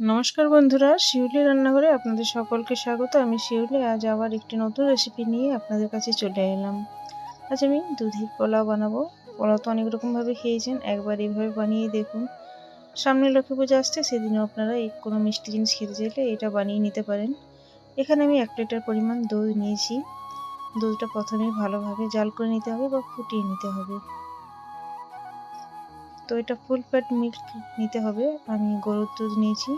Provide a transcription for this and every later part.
নমস্কার বন্ধুরা, শিউলি রান্নাঘরে আপনাদের সকলকে স্বাগত। আমি শিউলি, আজ আবার একটি নতুন রেসিপি নিয়ে আপনাদের কাছে চলে এলাম। আজ আমি দুধের পোলাও বানাবো। পোলাও তো অনেক রকমভাবে খেয়েছেন, একবার এইভাবে বানিয়ে দেখুন। সামনে লক্ষ্মী পুজো আসছে, সেদিনও আপনারা কোনো মিষ্টি জিনিস খেতে চাইলে এটা বানিয়ে নিতে পারেন। এখানে আমি এক লিটার পরিমাণ দুধ নিয়েছি। দুধটা প্রথমেই ভালোভাবে জাল করে নিতে হবে বা ফুটিয়ে নিতে হবে। তো এটা ফুল ফ্যাট মিল্ক নিতে হবে। আমি গরুর দুধ নিয়েছি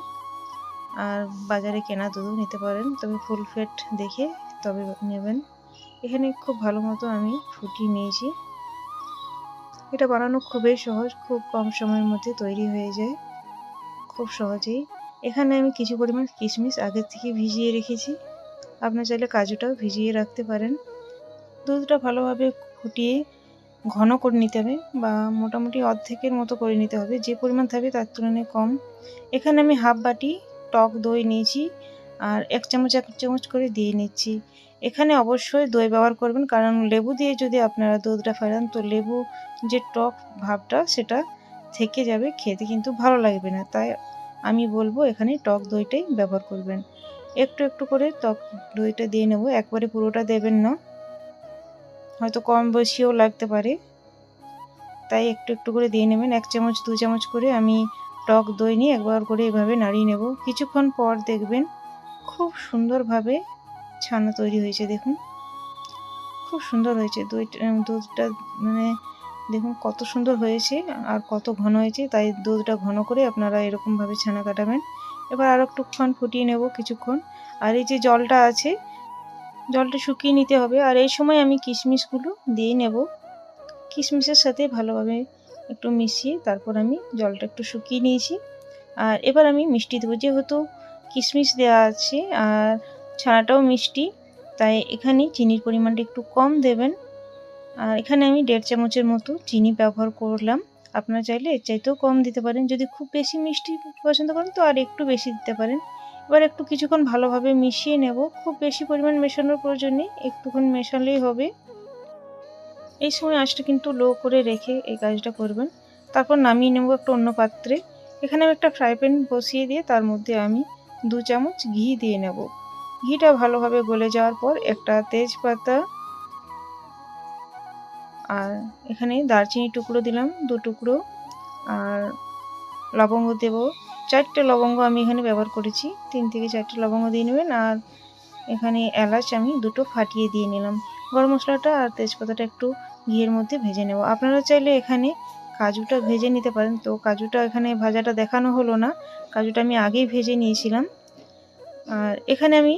আর বাজারে কেনা দুধও নিতে পারেন। তবে ফুল ফ্যাট দেখে তবে নেবেন। এখানে খুব ভালো মতো আমি ফুটিয়ে নিয়েছি। এটা বানানো খুবই সহজ, খুব কম সময়ের মধ্যে তৈরি হয়ে যায়। খুব সহজেই। এখানে আমি কিছু পরিমাণ কিশমিশ আগের থেকে ভিজিয়ে রেখেছি। আপনার চাইলে কাজুটাও ভিজিয়ে রাখতে পারেন। দুধটা ভালোভাবে ফুটিয়ে ঘন করে নিতে হবে বা মোটামুটি অর্ধেকের মতো করে নিতে হবে। যে পরিমাণ থাকবে তার তুলনায় কম। এখানে আমি হাফ বাটি টক দই নিয়েছি আর এক চামচ এক চামচ করে দিয়ে নিচ্ছি। এখানে অবশ্যই দই ব্যবহার করবেন, কারণ লেবু দিয়ে যদি আপনারা দুধটা ফেরান তো লেবু যে টক ভাবটা, সেটা থেকে যাবে, খেতে কিন্তু ভালো লাগবে না। তাই আমি বলব এখানে টক দইটাই ব্যবহার করবেন। একটু একটু করে টক দইটা দিয়ে নেব। একবারে পুরোটা দেবেন না। হয়তো কম বেশিও লাগতে পারে। তাই একটু একটু করে দিয়ে নেবেন। এক চামচ, দু চামচ করে আমি টক দই নিয়ে একবার করে এভাবে নাড়িয়ে নেব। কিছুক্ষণ পর দেখবেন খুব সুন্দরভাবে ছানা তৈরি হয়েছে, দেখুন। খুব সুন্দর হয়েছে। দইটা দুধটা মানে দেখুন কত সুন্দর হয়েছে আর কত ঘন হয়েছে। তাই দুধটা ঘন করে আপনারা এরকমভাবে ছানা কাটাবেন। এবার আর একটুক্ষণ ফুটিয়ে নেব কিছুক্ষণ। আর এই যে জলটা আছে জলটা শুকিয়ে নিতে হবে। আর এই সময় আমি কিশমিশগুলো দিয়ে নেব। কিশমিশের সাথে ভালোভাবে একটু মিশিয়ে তারপর আমি জলটা একটু শুকিয়ে নিয়েছি। আর এবার আমি মিষ্টি দেবো। যেহেতু কিশমিশ দেওয়া আছে আর ছানাটাও মিষ্টি, তাই এখানে চিনির পরিমাণটা একটু কম দেবেন। আর এখানে আমি দেড় চামচের মতো চিনি ব্যবহার করলাম। আপনারা চাইলে এর চাইতেও কম দিতে পারেন। যদি খুব বেশি মিষ্টি পছন্দ করেন তো আর একটু বেশি দিতে পারেন। এবার একটু কিছুক্ষণ ভালোভাবে মিশিয়ে নেব। খুব বেশি পরিমাণ মেশানোর প্রয়োজন নেই, একটুক্ষণ মেশালেই হবে। এই সময় আঁচটা কিন্তু লো করে রেখে এই কাজটা করবেন। তারপর নামিয়ে নেব একটা অন্য পাত্রে। এখানে আমি একটা ফ্রাই প্যান বসিয়ে দিয়ে তার মধ্যে আমি দু চামচ ঘি দিয়ে নেব। ঘিটা ভালোভাবে গলে যাওয়ার পর একটা তেজপাতা আর এখানে দারচিনি টুকরো দিলাম, দু টুকরো। আর লবঙ্গ দেব চারটে লবঙ্গ আমি এখানে ব্যবহার করেছি। তিন থেকে চারটে লবঙ্গ দিয়ে নেবেন আর এখানে এলাচ আমি দুটো ফাটিয়ে দিয়ে নিলাম। গরম মশলাটা আর তেজপাতাটা একটু ঘিয়ের মধ্যে ভেজে নেব। আপনারা চাইলে এখানে কাজুটা ভেজে নিতে পারেন। তো কাজুটা এখানে ভাজাটা দেখানো হলো না। কাজুটা আমি আগেই ভেজে নিয়েছিলাম। আর এখানে আমি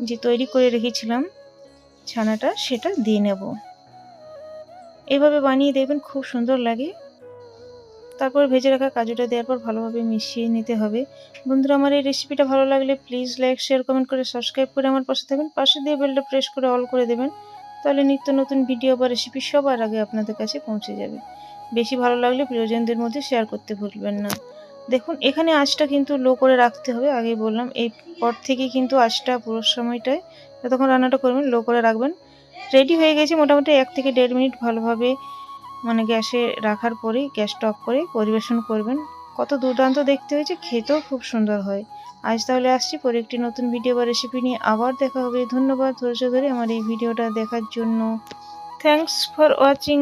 যে তৈরি করে রেখেছিলাম ছানাটা, সেটা দিয়ে নেব। এভাবে বানিয়ে দেখবেন খুব সুন্দর লাগে। তারপর ভেজে রাখা কাজুটা দেওয়ার পর ভালোভাবে মিশিয়ে নিতে হবে। বন্ধুরা, আমার এই রেসিপিটা ভালো লাগলে প্লিজ লাইক শেয়ার কমেন্ট করে সাবস্ক্রাইব করে আমার পাশে থাকবেন। পাশে দিয়ে বেলটা প্রেস করে অল করে দেবেন। তাহলে নিত্য নতুন ভিডিও বা রেসিপি সবার আগে আপনাদের কাছে পৌঁছে যাবে। বেশি ভালো লাগলে প্রিয়জনদের মধ্যে শেয়ার করতে ভুলবেন না। দেখুন, এখানে আঁচটা কিন্তু লো করে রাখতে হবে। আগে বললাম, এই পর থেকে কিন্তু আঁচটা পুরো সময়টায় যতক্ষণ রান্নাটা করবেন লো করে রাখবেন। রেডি হয়ে গেছে মোটামুটি এক থেকে দেড় মিনিট ভালোভাবে মানে গ্যাসে রাখার পরে গ্যাসটা অফ করে পরিবেশন করবেন। কত দুর্দান্ত দেখতে হয়েছে, খেতেও খুব সুন্দর হয়। আজ তাহলে আসছি পরে একটি নতুন ভিডিও বা রেসিপি নিয়ে আবার দেখা হবে। ধন্যবাদ ধৈর্য ধরে আমার এই ভিডিওটা দেখার জন্য। Thanks for watching